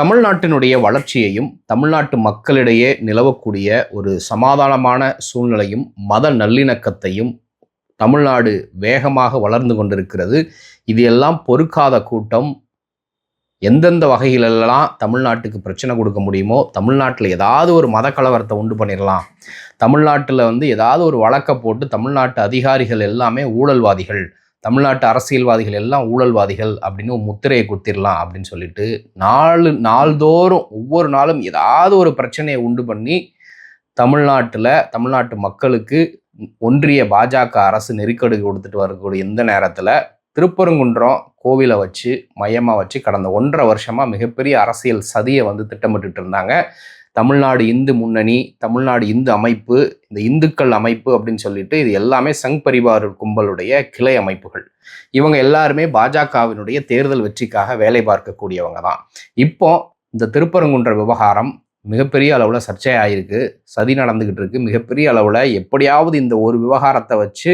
தமிழ்நாட்டினுடைய வளர்ச்சியையும் தமிழ்நாட்டு மக்களிடையே நிலவக்கூடிய ஒரு சமாதானமான சூழ்நிலையும் மத நல்லிணக்கத்தையும் தமிழ்நாடு வேகமாக வளர்ந்து கொண்டிருக்கிறது. இது எல்லாம் பொறுக்காத கூட்டம். எந்தெந்த வகையிலெல்லாம் தமிழ்நாட்டுக்கு பிரச்சனை கொடுக்க முடியுமோ தமிழ்நாட்டில் ஏதாவது ஒரு மத கலவரத்தை உண்டு பண்ணிடலாம். தமிழ்நாட்டில் வந்து ஏதாவது ஒரு வழக்கை போட்டு தமிழ்நாட்டு அதிகாரிகள் எல்லாமே ஊழல்வாதிகள். தமிழ்நாட்டு அரசியல்வாதிகள் எல்லாம் ஊழல்வாதிகள் அப்படின்னு ஒரு முத்திரையை குத்திரலாம் அப்படின்னு சொல்லிட்டு நாலு நாள்தோறும் ஒவ்வொரு நாளும் ஏதாவது ஒரு பிரச்சனையை உண்டு பண்ணி தமிழ்நாட்டில் தமிழ்நாட்டு மக்களுக்கு ஒன்றிய பாஜக அரசு நெருக்கடி கொடுத்துட்டு வரக்கூடிய இந்த நேரத்தில் திருப்பரங்குன்றம் கோவிலை வச்சு மையமாக வச்சு கடந்த ஒன்றரை வருஷமாக மிகப்பெரிய அரசியல் சதியை வந்து திட்டமிட்டுட்டு இருந்தாங்க. தமிழ்நாடு இந்து முன்னணி தமிழ்நாடு இந்து அமைப்பு இந்த இந்துக்கள் அமைப்பு அப்படின்னு சொல்லிட்டு இது எல்லாமே சங் பரிவார் கும்பலுடைய கிளை அமைப்புகள். இவங்க எல்லாருமே பாஜகவினுடைய தேர்தல் வெற்றிக்காக வேலை பார்க்கக்கூடியவங்க தான். இப்போ இந்த திருப்பரங்குன்ற விவகாரம் மிகப்பெரிய அளவில் சர்ச்சையாயிருக்கு சதி நடந்துக்கிட்டு இருக்கு. மிகப்பெரிய அளவில் எப்படியாவது இந்த ஒரு விவகாரத்தை வச்சு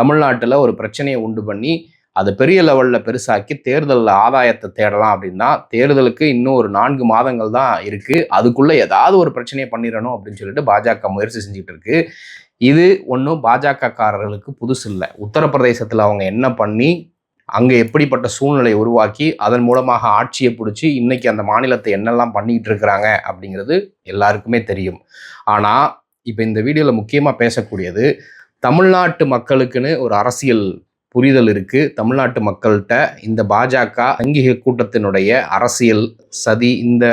தமிழ்நாட்டில் ஒரு பிரச்சனையை உண்டு பண்ணி அதை பெரிய லெவலில் பெருசாக்கி தேர்தலில் ஆதாயத்தை தேடலாம் அப்படின்னா தேர்தலுக்கு இன்னும் ஒரு நான்கு மாதங்கள் தான் இருக்குது அதுக்குள்ளே ஏதாவது ஒரு பிரச்சனையை பண்ணிடணும் அப்படின்னு சொல்லிட்டு பாஜக முயற்சி செஞ்சுட்டு இருக்கு. இது ஒன்றும் பாஜகக்காரர்களுக்கு புதுசு இல்லை. உத்தரப்பிரதேசத்தில் அவங்க என்ன பண்ணி அங்கே எப்படிப்பட்ட சூழ்நிலை உருவாக்கி அதன் மூலமாக ஆட்சியை பிடிச்சி இன்னைக்கு அந்த மாநிலத்தை என்னெல்லாம் பண்ணிக்கிட்டு இருக்கிறாங்க அப்படிங்கிறது எல்லாருக்குமே தெரியும். ஆனால் இப்போ இந்த வீடியோவில் முக்கியமாக பேசக்கூடியது தமிழ்நாட்டு மக்களுக்குன்னு ஒரு அரசியல் புரிதல் இருக்குது தமிழ்நாட்டு மக்கள்கிட்ட இந்த பாஜக அங்கீக கூட்டத்தினுடைய அரசியல் சதி இந்த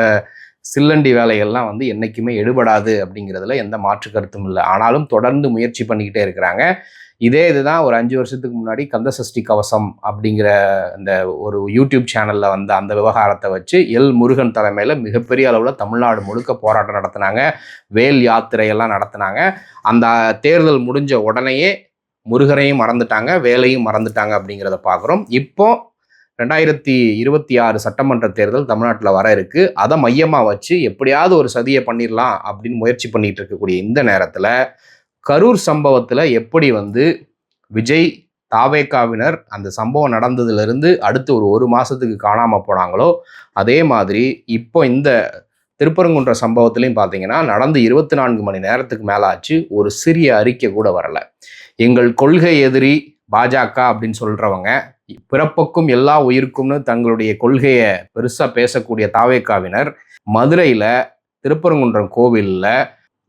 சில்லண்டி வேலைகள்லாம் வந்து என்றைக்குமே எடுபடாது அப்படிங்கிறதுல எந்த மாற்று கருத்தும் இல்லை. ஆனாலும் தொடர்ந்து முயற்சி பண்ணிக்கிட்டே இருக்கிறாங்க. இதே இதுதான் ஒரு அஞ்சு வருஷத்துக்கு முன்னாடி கந்தசஷ்டி கவசம் அப்படிங்கிற இந்த ஒரு யூடியூப் சேனலில் வந்த அந்த விவகாரத்தை வச்சு எல் முருகன் தலைமையில் மிகப்பெரிய அளவில் தமிழ்நாடு முழுக்க போராட்டம் நடத்தினாங்க. வேல் யாத்திரையெல்லாம் நடத்தினாங்க. அந்த தேர்தல் முடிஞ்ச உடனேயே முருகரையும் மறந்துட்டாங்க வேலையும் மறந்துட்டாங்க அப்படிங்கிறத பார்க்குறோம். இப்போ ரெண்டாயிரத்தி இருபத்தி ஆறு சட்டமன்ற தேர்தல் தமிழ்நாட்டில் வர இருக்கு. அதை மையமாக வச்சு எப்படியாவது ஒரு சதியை பண்ணிடலாம் அப்படின்னு முயற்சி பண்ணிட்டு இருக்கக்கூடிய இந்த நேரத்தில் கரூர் சம்பவத்தில் எப்படி வந்து விஜய் தாவேக்காவினர் அந்த சம்பவம் நடந்ததுலேருந்து அடுத்து ஒரு ஒரு மாதத்துக்கு காணாமல் போனாங்களோ அதே மாதிரி இப்போ இந்த திருப்பரங்குன்ற சம்பவத்துலேயும் பார்த்தீங்கன்னா நடந்து இருபத்தி நான்கு மணி நேரத்துக்கு மேலே ஆச்சு ஒரு சிறிய அறிக்கை கூட வரலை. எங்கள் கொள்கை எதிரி பாஜக அப்படின்னு சொல்றவங்க பிறப்புக்கும் எல்லா உயிருக்கும்னு தங்களுடைய கொள்கையை பெருசாக பேசக்கூடிய தாவேக்காவினர் மதுரையில் திருப்பரங்குன்றம் கோவிலில்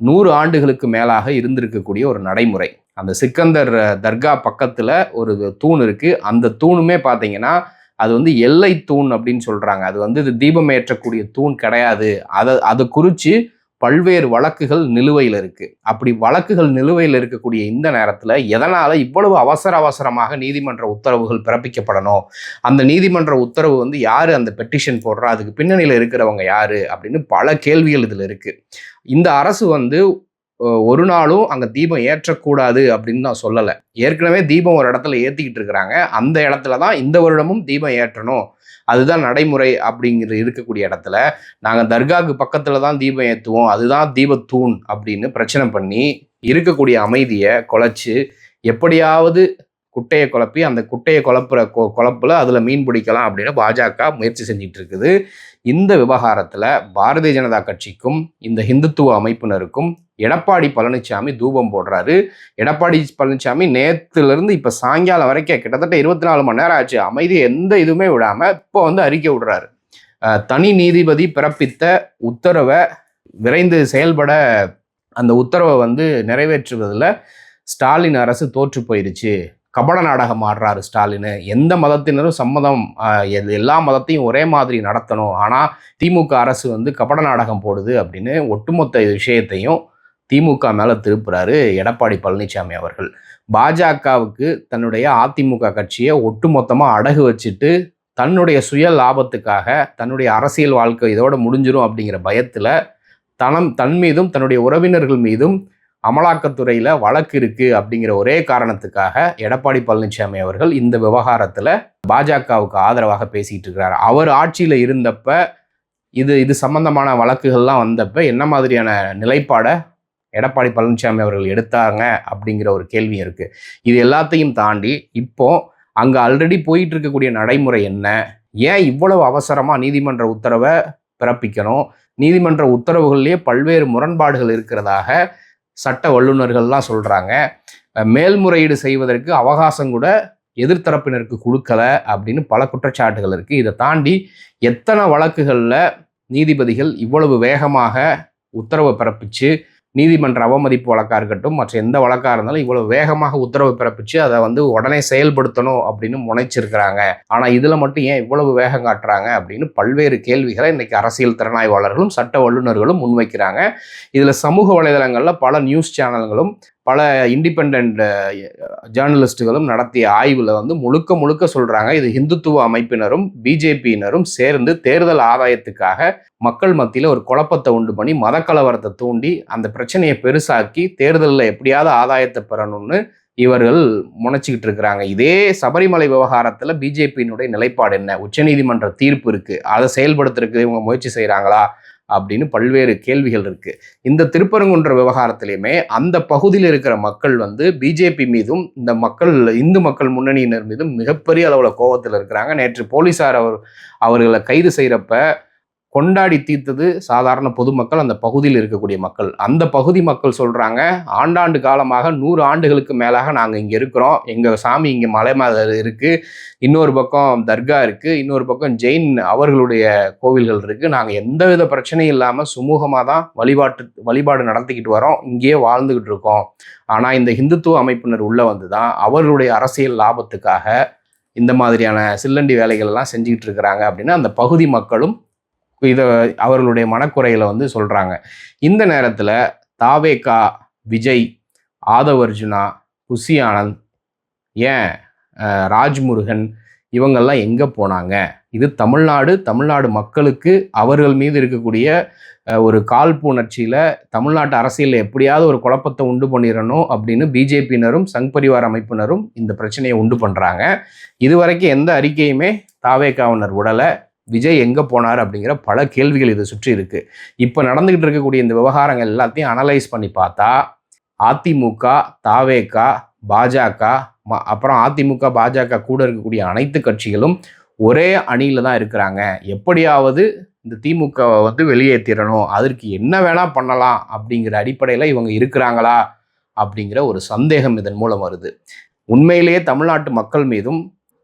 நூறு ஆண்டுகளுக்கு மேலாக இருந்திருக்கக்கூடிய ஒரு நடைமுறை. அந்த சிக்கந்தர் தர்கா பக்கத்தில் ஒரு தூண் இருக்குது அந்த தூணுமே பார்த்தீங்கன்னா அது வந்து எல்லை தூண் அப்படின்னு சொல்கிறாங்க அது வந்து இது தீபம் ஏற்றக்கூடிய தூண் கிடையாது. அதை அதை குறித்து பல்வேறு வழக்குகள் நிலுவையில் இருக்குது அப்படி வழக்குகள் நிலுவையில் இருக்கக்கூடிய இந்த நேரத்தில் எதனால் இவ்வளவு அவசர அவசரமாக நீதிமன்ற உத்தரவுகள் பிறப்பிக்கப்படணும்? அந்த நீதிமன்ற உத்தரவு வந்து யார் அந்த பெட்டிஷன் போடுறா? அதுக்கு பின்னணியில் இருக்கிறவங்க யார்? அப்படின்னு பல கேள்விகள் இதில் இருக்குது இந்த அரசு வந்து ஒரு நாளும் அங்கே தீபம் ஏற்றக்கூடாது அப்படின்னு நான் சொல்லலை. ஏற்கனவே தீபம் ஒரு இடத்துல ஏற்றிக்கிட்டு இருக்கிறாங்க. அந்த இடத்துல தான் இந்த வருடமும் தீபம் ஏற்றணும். அதுதான் நடைமுறை அப்படிங்கிற இருக்கக்கூடிய இடத்துல நாங்கள் தர்காவுக்கு பக்கத்தில் தான் தீபம் ஏற்றுவோம் அதுதான் தீபத்தூண் அப்படின்னு பிரச்சனை பண்ணி இருக்கக்கூடிய அமைதியை குலைச்சி எப்படியாவது குட்டையை குழப்பி அந்த குட்டையை குழப்புற கொ குழப்பில் அதில் மீன் பிடிக்கலாம் அப்படின்னு பாஜக முயற்சி செஞ்சிட்டு இருக்குது இந்த விவகாரத்தில் பாரதிய ஜனதா கட்சிக்கும் இந்த ஹிந்துத்துவ அமைப்பினருக்கும் எடப்பாடி பழனிசாமி தூபம் போடுறாரு. எடப்பாடி பழனிசாமி நேற்றுலேருந்து இப்போ சாயங்காலம் வரைக்கும் கிட்டத்தட்ட இருபத்தி நாலு மணி நேரம் ஆச்சு. அமைதி எந்த இதுவுமே விடாமல் இப்போ வந்து அறிக்கை விடுறாரு. தனி நீதிபதி பிறப்பித்த உத்தரவை விரைந்து செயல்பட அந்த உத்தரவை வந்து நிறைவேற்றுவதில் ஸ்டாலின் அரசு தோற்று போயிருச்சு. கபட நாடகம் ஆடுறாரு ஸ்டாலின். எந்த மதத்தினரும் சம்மதம் எல்லா மதத்தையும் ஒரே மாதிரி நடத்தணும். ஆனால் திமுக அரசு வந்து கபட நாடகம் போடுது அப்படின்னு ஒட்டுமொத்த விஷயத்தையும் திமுக மேலே திருப்புறாரு எடப்பாடி பழனிசாமி அவர்கள். பாஜகவுக்கு தன்னுடைய அதிமுக கட்சியை ஒட்டுமொத்தமாக அடகு வச்சுட்டு தன்னுடைய சுய லாபத்துக்காக தன்னுடைய அரசியல் வாழ்க்கை இதோட முடிஞ்சிடும் அப்படிங்கிற பயத்தில் தனம் தன் மீதும் தன்னுடைய உறவினர்கள் மீதும் அமலாக்கத்துறையில் வழக்கு இருக்குது அப்படிங்கிற ஒரே காரணத்துக்காக எடப்பாடி பழனிசாமி அவர்கள் இந்த விவகாரத்தில் பாஜகவுக்கு ஆதரவாக பேசிகிட்டு இருக்கிறார். அவர் ஆட்சியில் இருந்தப்ப இது இது சம்பந்தமான வழக்குகள்லாம் வந்தப்ப என்ன மாதிரியான நிலைப்பாடை எடப்பாடி பழனிசாமி அவர்கள் எடுத்தாங்க அப்படிங்கிற ஒரு கேள்வி இருக்குது இது எல்லாத்தையும் தாண்டி இப்போ அங்கே ஆல்ரெடி போயிட்டு இருக்கக்கூடிய நடைமுறை என்ன? ஏன் இவ்வளவு அவசரமாக நீதிமன்ற உத்தரவை பிறப்பிக்கணும்? நீதிமன்ற உத்தரவுகள்லேயே பல்வேறு முரண்பாடுகள் இருக்கிறதாக சட்ட வல்லுநர்கள்லாம் சொல்கிறாங்க மேல்முறையீடு செய்வதற்கு அவகாசம் கூட எதிர்த்தரப்பினருக்கு கொடுக்கல அப்படின்னு பல குற்றச்சாட்டுகள் இருக்குது இதை தாண்டி எத்தனை வழக்குகளில் நீதிபதிகள் இவ்வளவு வேகமாக உத்தரவை பிறப்பிச்சு நீதிமன்ற அவமதிப்பு வழக்காக இருக்கட்டும் மற்ற எந்த வழக்காக இருந்தாலும் இவ்வளோ வேகமாக உத்தரவு பிறப்பிச்சு அதை வந்து உடனே செயல்படுத்தணும் அப்படின்னு முனைச்சிருக்கிறாங்க. ஆனால் இதில் மட்டும் ஏன் இவ்வளவு வேகம் காட்டுறாங்க அப்படின்னு பல்வேறு கேள்விகளை இன்னைக்கு அரசியல் திறனாய்வாளர்களும் சட்ட வல்லுநர்களும் முன்வைக்கிறாங்க. இதில் சமூக வலைதளங்களில் பல நியூஸ் சேனல்களும் பல இண்டிபெண்ட் ஜேர்னலிஸ்ட்டுகளும் நடத்திய ஆய்வில் வந்து முழுக்க முழுக்க சொல்கிறாங்க இது இந்துத்துவ அமைப்பினரும் பிஜேபியினரும் சேர்ந்து தேர்தல் ஆதாயத்துக்காக மக்கள் மத்தியில் ஒரு குழப்பத்தை உண்டு பண்ணி மதக்கலவரத்தை தூண்டி அந்த பிரச்சனையை பெருசாக்கி தேர்தலில் எப்படியாவது ஆதாயத்தை பெறணும்னு இவர்கள் முனைச்சிக்கிட்டு இருக்கிறாங்க. இதே சபரிமலை விவகாரத்தில் பிஜேபியினுடைய நிலைப்பாடு என்ன? உச்சநீதிமன்ற தீர்ப்பு இருக்குது அதை செயல்படுத்துறதுக்கு இவங்க முயற்சி செய்கிறாங்களா அப்படின்னு பல்வேறு கேள்விகள் இருக்கு. இந்த திருப்பரங்குன்ற விவகாரத்திலையுமே அந்த பகுதியில் இருக்கிற மக்கள் வந்து பிஜேபி மீதும் இந்த மக்கள் இந்து மக்கள் முன்னணியினர் மீதும் மிகப்பெரிய அளவில் கோபத்தில் இருக்கிறாங்க. நேற்று போலீசார் அவர் அவர்களை கைது செய்கிறப்ப கொண்டாடி தீர்த்தது சாதாரண பொதுமக்கள் அந்த பகுதியில் இருக்கக்கூடிய மக்கள். அந்த பகுதி மக்கள் சொல்கிறாங்க ஆண்டாண்டு காலமாக நூறு ஆண்டுகளுக்கு மேலாக நாங்கள் இங்கே இருக்கிறோம். எங்கள் சாமி இங்கே மலை மேல இருக்குது இன்னொரு பக்கம் தர்கா இருக்குது இன்னொரு பக்கம் ஜெயின் அவர்களுடைய கோவில்கள் இருக்குது நாங்கள் எந்தவித பிரச்சனையும் இல்லாமல் சுமூகமாக தான் வழிபாட்டு வழிபாடு நடத்திக்கிட்டு வரோம். இங்கேயே வாழ்ந்துக்கிட்டு இருக்கோம். ஆனால் இந்த இந்துத்துவ அமைப்பினர் உள்ளே வந்து தான் அவர்களுடைய அரசியல் லாபத்துக்காக இந்த மாதிரியான சில்லண்டி வேலைகள்லாம் செஞ்சுக்கிட்டு இருக்கிறாங்க அப்படின்னா அந்த பகுதி மக்களும் இதை அவர்களுடைய மனக்குறையில் வந்து சொல்கிறாங்க இந்த நேரத்தில் தாவேகா விஜய் ஆதவ் அர்ஜுனா குஷி ஆனந்த் ஏன் ராஜ்முருகன் இவங்கெல்லாம் எங்கே போனாங்க? இது தமிழ்நாடு தமிழ்நாடு மக்களுக்கு அவர்கள் மீது இருக்கக்கூடிய ஒரு காழ்ப்புணர்ச்சியில் தமிழ்நாட்டு அரசியலில் எப்படியாவது ஒரு குழப்பத்தை உண்டு பண்ணிடணும் அப்படின்னு பிஜேபியினரும் சங் பரிவார் அமைப்பினரும் இந்த பிரச்சனையை உண்டு பண்ணுறாங்க இதுவரைக்கும் எந்த அறிக்கையுமே தாவேகாவினர் விடலை. விஜய் எங்கே போனார் அப்படிங்கிற பல கேள்விகள் இதை சுற்றி இருக்குது இப்போ நடந்துக்கிட்டு இருக்கக்கூடிய இந்த விவகாரங்கள் எல்லாத்தையும் அனலைஸ் பண்ணி பார்த்தா அதிமுக தாவேகா பாஜக ம- அப்புறம் அதிமுக பாஜக கூட இருக்கக்கூடிய அனைத்து கட்சிகளும் ஒரே அணியில் தான் இருக்கிறாங்க. எப்படியாவது இந்த திமுகவை வந்து வெளியேற்றிடணும் அதற்கு என்ன வேணால் பண்ணலாம் அப்படிங்கிற அடிப்படையில் இவங்க இருக்கிறாங்களா அப்படிங்கிற ஒரு சந்தேகம் இதன் மூலம் வருது. உண்மையிலேயே தமிழ்நாட்டு மக்கள் மீதும்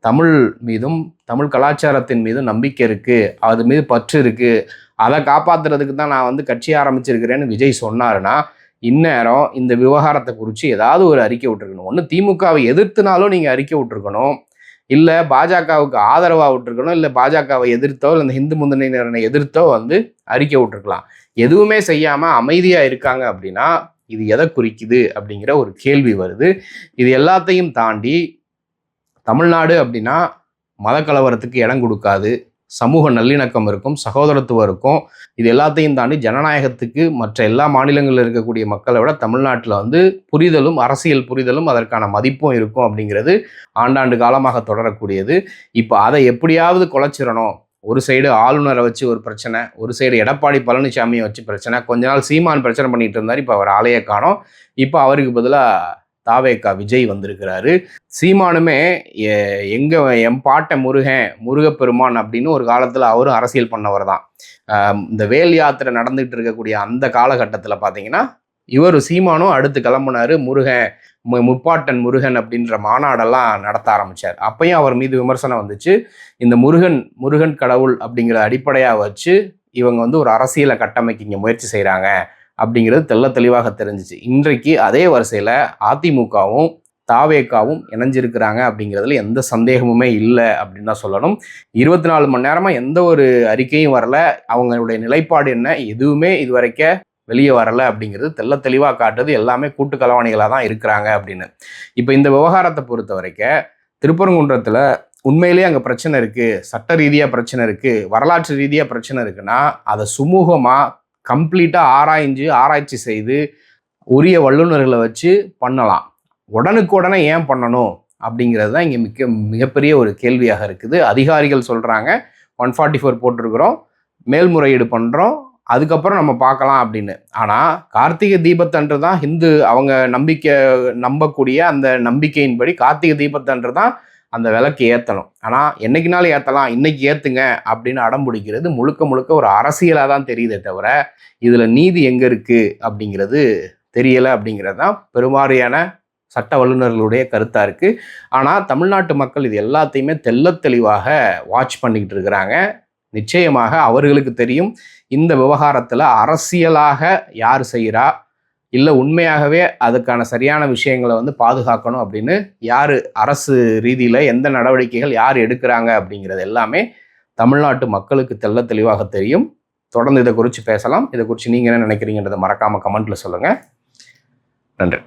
தமிழ் மீதும் தமிழ் கலாச்சாரத்தின் மீதும் நம்பிக்கை இருக்குது அது மீது பற்று இருக்குது அதை காப்பாற்றுறதுக்கு தான் நான் வந்து கட்சி ஆரம்பிச்சிருக்கிறேன்னு விஜய் சொன்னாருன்னா இந்நேரம் இந்த விவகாரத்தை குறித்து ஏதாவது ஒரு அறிக்கை விட்டுருக்கணும். ஒன்று திமுகவை எதிர்த்துனாலும் நீங்கள் அறிக்கை விட்டுருக்கணும். இல்லை பாஜகவுக்கு ஆதரவாக விட்டுருக்கணும். இல்லை பாஜகவை எதிர்த்தோ இல்லை இந்த ஹிந்து முன்னணியினரை எதிர்த்தோ வந்து அறிக்கை விட்டுருக்கலாம். எதுவுமே செய்யாமல் அமைதியாக இருக்காங்க அப்படின்னா இது எதை குறிக்குது அப்படிங்கிற ஒரு கேள்வி வருது. இது எல்லாத்தையும் தாண்டி தமிழ்நாடு அப்படின்னா மதக்கலவரத்துக்கு இடம் கொடுக்காது. சமூக நல்லிணக்கம் இருக்கும் சகோதரத்துவம் இருக்கும். இது எல்லாத்தையும் தாண்டி ஜனநாயகத்துக்கு மற்ற எல்லா மாநிலங்களில் இருக்கக்கூடிய மக்களை விட தமிழ்நாட்டில் வந்து புரிதலும் அரசியல் புரிதலும் அதற்கான மதிப்பும் இருக்கும் அப்படிங்கிறது ஆண்டாண்டு காலமாக தொடரக்கூடியது. இப்போ அதை எப்படியாவது குலைச்சிடணும். ஒரு சைடு ஆளுநரை வச்சு ஒரு பிரச்சனை ஒரு சைடு எடப்பாடி பழனிசாமியை வச்சு பிரச்சனை கொஞ்ச நாள் சீமான் பிரச்சனை பண்ணிட்டு இருந்தார் இப்போ அவர் ஆலையை காணோம். இப்போ அவருக்கு பதிலாக தாவேக்கா விஜய் வந்திருக்கிறாரு. சீமானுமே எங்க என் பாட்டை முருகன் முருகப்பெருமான் அப்படின்னு ஒரு காலத்தில் அவரும் அரசியல் பண்ணவர் தான் இந்த வேல் யாத்திரை நடந்துகிட்டு இருக்கக்கூடிய அந்த காலகட்டத்தில் பார்த்தீங்கன்னா இவர் சீமானும் அடுத்து கிளம்புனாரு முருகன் மு- முப்பாட்டன் முருகன் அப்படின்ற மாநாடெல்லாம் நடத்த ஆரம்பிச்சார். அப்பயும் அவர் மீது விமர்சனம் வந்துச்சு. இந்த முருகன் முருகன் கடவுள் அப்படிங்கிற அடிப்படையாக வச்சு இவங்க வந்து ஒரு அரசியலை கட்டமைக்க இங்கே முயற்சி செய்கிறாங்க அப்படிங்கிறது தெல்ல தெளிவாக தெரிஞ்சிச்சு. இன்றைக்கு அதே வரிசையில் அதிமுகவும் தாவேக்காவும் இணைஞ்சிருக்கிறாங்க அப்படிங்கிறதுல எந்த சந்தேகமுமே இல்லை அப்படின்னு தான் சொல்லணும். இருபத்தி நாலு மணி நேரமாக எந்த ஒரு அறிக்கையும் வரல. அவங்களுடைய நிலைப்பாடு என்ன? எதுவுமே இதுவரைக்கும் வெளியே வரல அப்படிங்கிறது தெல்ல தெளிவாக காட்டுறது எல்லாமே கூட்டு கலவாணிகளாக தான் இருக்கிறாங்க அப்படின்னு. இப்போ இந்த விவகாரத்தை பொறுத்த வரைக்கும் திருப்பரங்குன்றத்தில் உண்மையிலேயே அங்கே பிரச்சனை இருக்குது சட்ட ரீதியாக பிரச்சனை இருக்குது வரலாற்று ரீதியாக பிரச்சனை இருக்குன்னா அதை சுமூகமாக கம்ப்ளீட்டாக ஆராய்ஞ்சு ஆராய்ச்சி செய்து உரிய வல்லுநர்களை வச்சு பண்ணலாம். உடனுக்குடனே ஏன் பண்ணணும்? அப்படிங்கிறது தான் இங்கே மிக மிகப்பெரிய ஒரு கேள்வியாக இருக்குது. அதிகாரிகள் சொல்கிறாங்க ஒன் ஃபார்ட்டி ஃபோர் போட்டிருக்கிறோம் மேல்முறையீடு பண்ணுறோம் அதுக்கப்புறம் நம்ம பார்க்கலாம் அப்படின்னு. ஆனால் கார்த்திகை தீபத்தன்று தான் ஹிந்து அவங்க நம்பிக்கை நம்பக்கூடிய அந்த நம்பிக்கையின்படி கார்த்திகை தீபத்தன்று தான் அந்த விளக்கு ஏற்றணும் ஆனால் என்னைக்குனாலும் ஏற்றலாம் இன்னைக்கு ஏற்றுங்க அப்படின்னு அடம் பிடிக்கிறது முழுக்க முழுக்க ஒரு அரசியலாக தான் தெரியுதே தவிர இதில் நீதி எங்கே இருக்குது அப்படிங்கிறது தெரியலை அப்படிங்கிறது தான் பெருமாறியான சட்ட வல்லுநர்களுடைய கருத்தாக இருக்குது ஆனால் தமிழ்நாட்டு மக்கள் இது எல்லாத்தையுமே தெள்ளத் தெளிவாக வாட்ச் பண்ணிக்கிட்டு இருக்கிறாங்க. நிச்சயமாக அவர்களுக்கு தெரியும் இந்த விவகாரத்தில் அரசியலாக யார் செய்கிறா இல்லை உண்மையாகவே அதுக்கான சரியான விஷயங்களை வந்து பாதுகாக்கணும் அப்படின்னு யார் அரசு ரீதியில் எந்த நடவடிக்கைகள் யார் எடுக்கிறாங்க அப்படிங்கிறது எல்லாமே தமிழ்நாட்டு மக்களுக்கு தெல்ல தெளிவாக தெரியும். தொடர்ந்து இதை குறித்து பேசலாம். இதை குறித்து நீங்கள் என்ன நினைக்கிறீங்கன்றதை மறக்காமல் கமெண்ட்டில் சொல்லுங்கள் நன்றி.